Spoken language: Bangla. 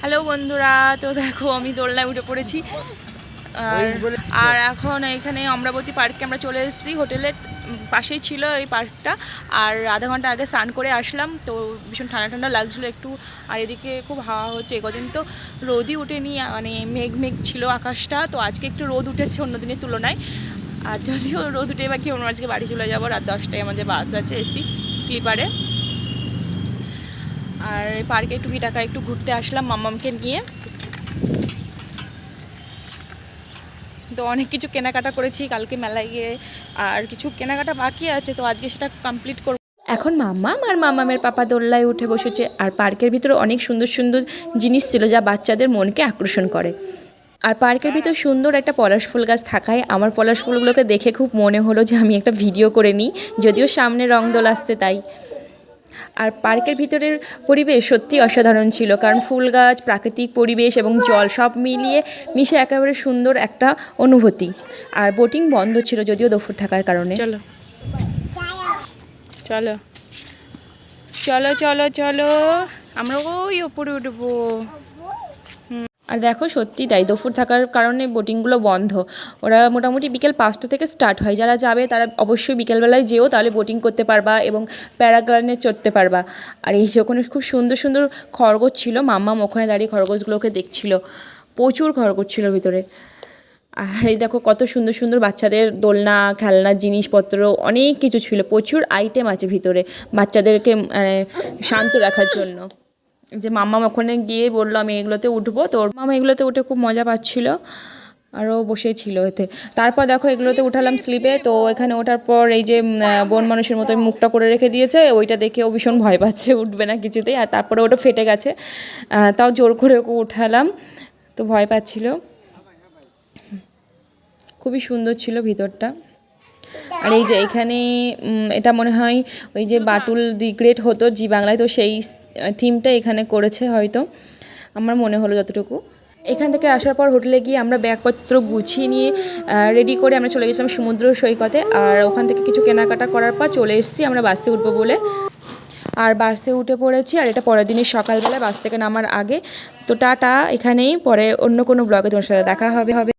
হ্যালো বন্ধুরা তো দেখো আমি দোলনায় উঠে পড়েছি। আর আর এখন এখানে অমরাবতী পার্কে আমরা চলে এসেছি। হোটেলের পাশেই ছিল এই পার্কটা। আর আধা ঘণ্টা আগে স্নান করে আসলাম। তো ভীষণ ঠান্ডা ঠান্ডা লাগছিল একটু। আর এদিকে খুব হাওয়া হচ্ছে। কদিন তো রোদই উঠেনি মানে মেঘ মেঘ ছিল আকাশটা। তো আজকে একটু রোদ উঠেছে অন্য দিনের তুলনায়। আর যদিও রোদ উঠে বাকি অন্য আজকে বাড়ি চলে যাব। রাত দশটায় আমাদের বাস আছে এসি স্লিপারে। আর পার্কে একটু টাকা একটু ঘুরতে আসলাম মাম্মামকে নিয়ে। তো অনেক কিছু কেনাকাটা করেছি, কালকে মেলায় গিয়ে আর কিছু কেনাকাটা বাকি আছে, তো আজকে সেটা কমপ্লিট করব। এখন মাম্মাম আর মামামের পাপা দোল্লায় উঠে বসেছে আর পার্কের ভিতরে অনেক সুন্দর সুন্দর জিনিস ছিল যা বাচ্চাদের মনকে আকর্ষণ করে। আর পার্কের ভিতর সুন্দর একটা পলাশ ফুল গাছ থাকায় আমার পলাশ ফুলগুলোকে দেখে খুব মনে হলো যে আমি একটা ভিডিও করে নিই, যদিও সামনে রং দোল আসছে তাই। আর পার্কের ভিতরের পরিবেশ সত্যি অসাধারণ ছিল, কারণ ফুল গাছ, প্রাকৃতিক পরিবেশ এবং জল সব মিলিয়ে মিশে একেবারে সুন্দর একটা অনুভূতি। আর বোটিং বন্ধ ছিল যদিও দুপুর থাকার কারণে। চলো। চলো। চলো চলো চলো। আমরা ওই ওপরে উঠবো। আর দেখো সত্যি তাই দুপুর থাকার কারণে বোটিংগুলো বন্ধ। ওরা মোটামুটি বিকেল পাঁচটা থেকে স্টার্ট হয়। যারা যাবে তারা অবশ্যই বিকেলবেলায় যেও তাহলে বোটিং করতে পারবা এবং প্যারাগ্লাইনে চড়তে পারবা। আর এই যে ওখানে খুব সুন্দর সুন্দর খরগোশ ছিল মাম্মাম ওখানে দাঁড়িয়ে খরগোশগুলোকে দেখছিল। প্রচুর খরগোশ ছিল ভিতরে। আর এই দেখো কত সুন্দর সুন্দর বাচ্চাদের দোলনা খেলনার জিনিসপত্র অনেক কিছু ছিল। প্রচুর আইটেম আছে ভিতরে বাচ্চাদেরকে মানে, শান্ত রাখার জন্য। যে মাম্মা ওখানে গিয়ে বলল, আমি এগুলোতে উঠবো। তো ওর মামা এগুলোতে উঠে খুব মজা পাচ্ছিল আরও বসেই ছিল এতে। তারপর দেখো এগুলোতে উঠালাম স্লিপে। তো এখানে ওঠার পর এই যে বন মানুষের মতো মুখটা করে রেখে দিয়েছে। ওইটা দেখে ও ভীষণ ভয় পাচ্ছে, উঠবে না কিছুতেই। আর তারপরে ওটা ফেটে গেছে। তাও জোর করে ওকে উঠালাম। তো ভয় পাচ্ছিল। খুবই সুন্দর ছিল ভিতরটা। আর এই যে এখানে এটা মনে হয় ওই যে বাটুল দি গ্রেট হতো জি বাংলায়। তো সেই থিমটা এখানে করেছে হয়তো। আমার মনে হলো যতটুকু। এখান থেকে আসার পর হোটেলে গিয়ে আমরা ব্যাগপত্র গুছিয়ে নিয়ে রেডি করে আমরা চলে গেছিলাম সমুদ্র সৈকতে। আর ওখান থেকে কিছু কেনাকাটা করার পর চলে এসেছি আমরা বাসে উঠবো বলে। আর বাসে উঠে পড়েছি, আর এটা পরের দিনের সকালবেলা বাস থেকে নামার আগে। তো টাটা, এখানেই। পরে অন্য কোনো ব্লগে তোমার সাথে দেখা হবে হবে।